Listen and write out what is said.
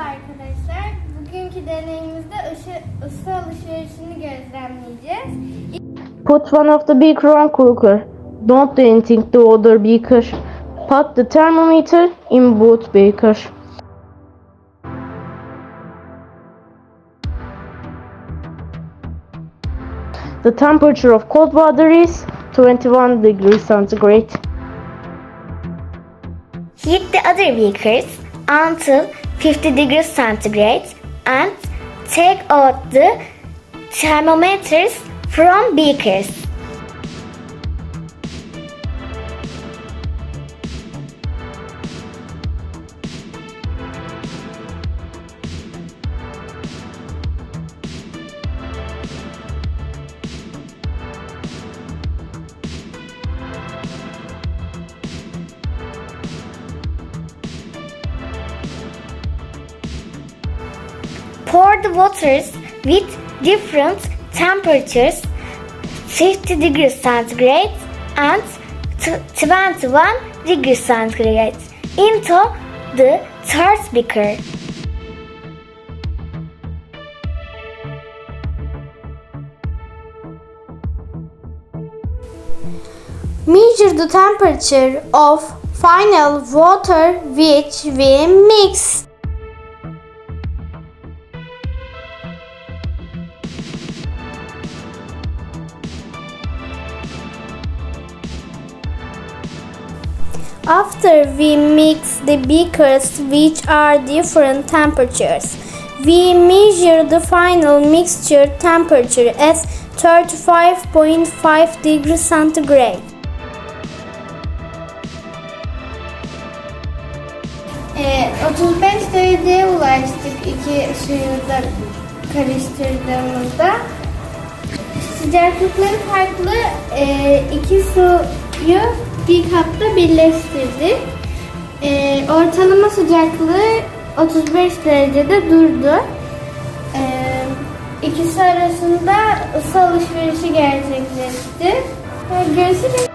arkadaşlar. Bugünkü deneyimizde ısı, ısı alışverişini gözlemleyeceğiz. Put one of the beaker on cooker. Don't do anything to other beaker. Put the thermometer in both beaker. The temperature of cold water is 21 degrees centigrade. Heat the other beakers until 50 degrees centigrade and take out the thermometers from beakers. Pour the waters with different temperatures 50 degrees centigrade and 21 degrees centigrade into the third beaker. Measure the temperature of final water which we mix. After we mix the beakers which are different temperatures, we measure the final mixture temperature as 35.5 degrees centigrade. Ee, 35 dereceye ulaştık iki suyu da karıştırdığımızda. Sıcaklıkları farklı ee, iki suyu bir kapta birleştirdik. Ee, ortalama sıcaklığı 35 derecede durdu. Ee, ikisi arasında ısı alışverişi gerçekleşti. Ee, Görüşürüz.